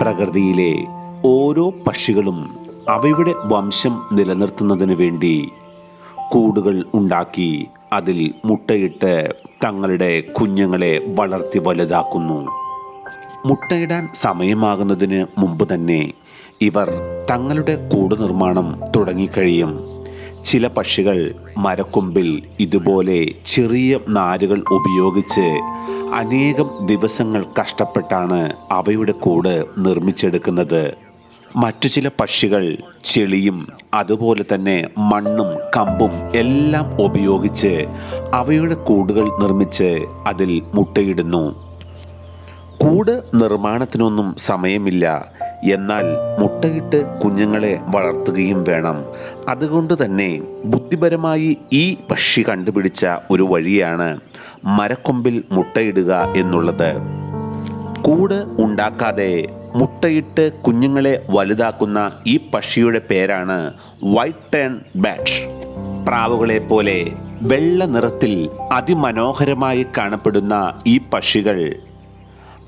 പ്രകൃതിയിലെ ഓരോ പക്ഷികളും അവയുടെ വംശം നിലനിർത്തുന്നതിന് വേണ്ടി കൂടുകൾ ഉണ്ടാക്കി അതിൽ മുട്ടയിട്ട് തങ്ങളുടെ കുഞ്ഞുങ്ങളെ വളർത്തി വലുതാക്കുന്നു. മുട്ടയിടാൻ സമയമാകുന്നതിന് മുമ്പ് തന്നെ ഇവർ തങ്ങളുടെ കൂട് നിർമ്മാണം തുടങ്ങിക്കഴിയും. ചില പക്ഷികൾ മരക്കൊമ്പിൽ ഇതുപോലെ ചെറിയ നാരുകൾ ഉപയോഗിച്ച് അനേകം ദിവസങ്ങൾ കഷ്ടപ്പെട്ടാണ് അവയുടെ കൂട് നിർമ്മിച്ചെടുക്കുന്നത്. മറ്റു ചില പക്ഷികൾ ചെളിയും അതുപോലെ തന്നെ മണ്ണും കമ്പും എല്ലാം ഉപയോഗിച്ച് അവയുടെ കൂടുകൾ നിർമ്മിച്ച് അതിൽ മുട്ടയിടുന്നു. കൂട് നിർമ്മാണത്തിനൊന്നും സമയമില്ല. എന്നാൽ മുട്ടയിട്ട് കുഞ്ഞുങ്ങളെ വളർത്തുകയും വേണം. അതുകൊണ്ട് തന്നെ ബുദ്ധിപരമായി ഈ പക്ഷി കണ്ടുപിടിച്ച ഒരു വഴിയാണ് മരക്കൊമ്പിൽ മുട്ടയിടുക എന്നുള്ളത്. കൂട് ഉണ്ടാക്കാതെ മുട്ടയിട്ട് കുഞ്ഞുങ്ങളെ വലുതാക്കുന്ന ഈ പക്ഷിയുടെ പേരാണ് വൈറ്റ് ടേൺ ബാറ്റ് പ്രാവുകളെ പോലെ വെള്ള നിറത്തിൽ അതിമനോഹരമായി കാണപ്പെടുന്ന ഈ പക്ഷികൾ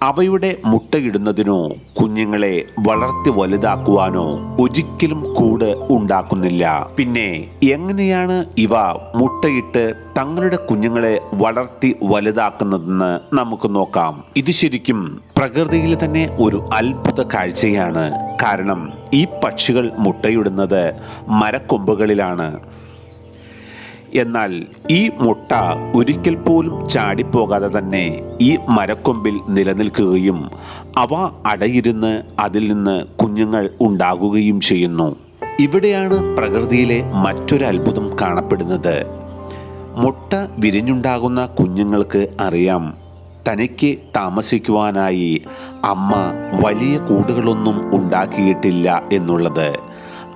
അവയുടെ മുട്ടയിടുന്നതിനോ കുഞ്ഞുങ്ങളെ വളർത്തി വലുതാക്കുവാനോ ഒരിക്കലും കൂട് ഉണ്ടാക്കുന്നില്ല. പിന്നെ എങ്ങനെയാണ് ഇവ മുട്ടയിട്ട് തങ്ങളുടെ കുഞ്ഞുങ്ങളെ വളർത്തി വലുതാക്കുന്നതെന്ന് നമുക്ക് നോക്കാം. ഇത് ശരിക്കും പ്രകൃതിയിൽ തന്നെ ഒരു അത്ഭുത കാഴ്ചയാണ്. കാരണം ഈ പക്ഷികൾ മുട്ടയിടുന്നത് മരക്കൊമ്പുകളിലാണ്. എന്നാൽ ഈ മുട്ട ഒരിക്കൽ പോലും ചാടിപ്പോകാതെ തന്നെ ഈ മരക്കൊമ്പിൽ നിലനിൽക്കുകയും അവ അടയിരുന്ന് അതിൽ നിന്ന് കുഞ്ഞുങ്ങൾ ഉണ്ടാകുകയും ചെയ്യുന്നു. ഇവിടെയാണ് പ്രകൃതിയിലെ മറ്റൊരു അത്ഭുതം കാണപ്പെടുന്നത്. മുട്ട വിരിഞ്ഞുണ്ടാകുന്ന കുഞ്ഞുങ്ങൾക്ക് അറിയാം തനിക്ക് താമസിക്കുവാനായി അമ്മ വലിയ കൂടുകളൊന്നും ഉണ്ടാക്കിയിട്ടില്ല എന്നുള്ളത്.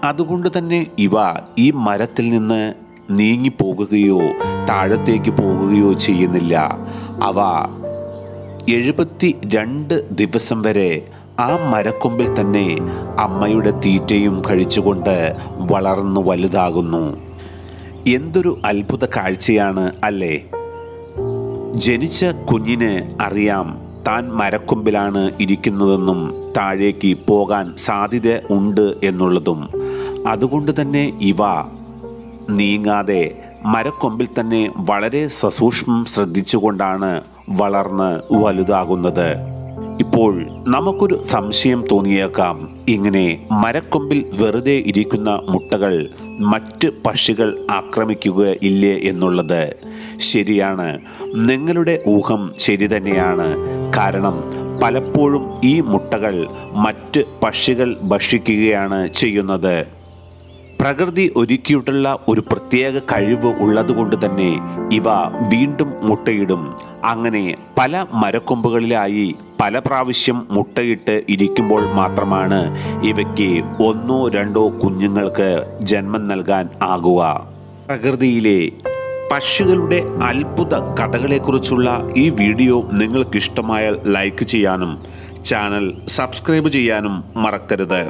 അതുകൊണ്ട് തന്നെ ഇവ ഈ മരത്തിൽ നിന്ന് നീങ്ങിപ്പോകുകയോ താഴത്തേക്ക് പോകുകയോ ചെയ്യുന്നില്ല. അവ എഴുപത്തി രണ്ട് ദിവസം വരെ ആ മരക്കൊമ്പിൽ തന്നെ അമ്മയുടെ തീറ്റയും കഴിച്ചുകൊണ്ട് വളർന്നു വലുതാകുന്നു. എന്തൊരു അത്ഭുത കാഴ്ചയാണ് അല്ലേ? ജനിച്ച കുഞ്ഞിന് അറിയാം താൻ മരക്കൊമ്പിലാണ് ഇരിക്കുന്നതെന്നും താഴേക്ക് പോകാൻ സാധ്യത ഉണ്ട് എന്നുള്ളതും. അതുകൊണ്ട് തന്നെ ഇവ നീങ്ങാതെ മരക്കൊമ്പിൽ തന്നെ വളരെ സസൂക്ഷ്മം ശ്രദ്ധിച്ചുകൊണ്ടാണ് വളർന്ന് വലുതാകുന്നത്. ഇപ്പോൾ നമുക്കൊരു സംശയം തോന്നിയേക്കാം. ഇങ്ങനെ മരക്കൊമ്പിൽ വെറുതെ ഇരിക്കുന്ന മുട്ടകൾ മറ്റ് പക്ഷികൾ ആക്രമിക്കുക ഇല്ലേ എന്നുള്ളത് ശരിയാണ്. നിങ്ങളുടെ ഊഹം ശരി തന്നെയാണ്. കാരണം പലപ്പോഴും ഈ മുട്ടകൾ മറ്റ് പക്ഷികൾ ഭക്ഷിക്കുകയാണ് ചെയ്യുന്നത്. പ്രകൃതി ഒരുക്കിയിട്ടുള്ള ഒരു പ്രത്യേക കഴിവ് ഉള്ളതുകൊണ്ട് തന്നെ ഇവ വീണ്ടും മുട്ടയിടും. അങ്ങനെ പല മരക്കൊമ്പുകളിലായി പല പ്രാവശ്യം മുട്ടയിട്ട് ഇരിക്കുമ്പോൾ മാത്രമാണ് ഇവയ്ക്ക് ഒന്നോ രണ്ടോ കുഞ്ഞുങ്ങൾക്ക് ജന്മം നൽകാൻ ആകുക. പ്രകൃതിയിലെ പക്ഷികളുടെ അത്ഭുത കഥകളെക്കുറിച്ചുള്ള ഈ വീഡിയോ നിങ്ങൾക്കിഷ്ടമായാൽ ലൈക്ക് ചെയ്യാനും ചാനൽ സബ്സ്ക്രൈബ് ചെയ്യാനും മറക്കരുത്.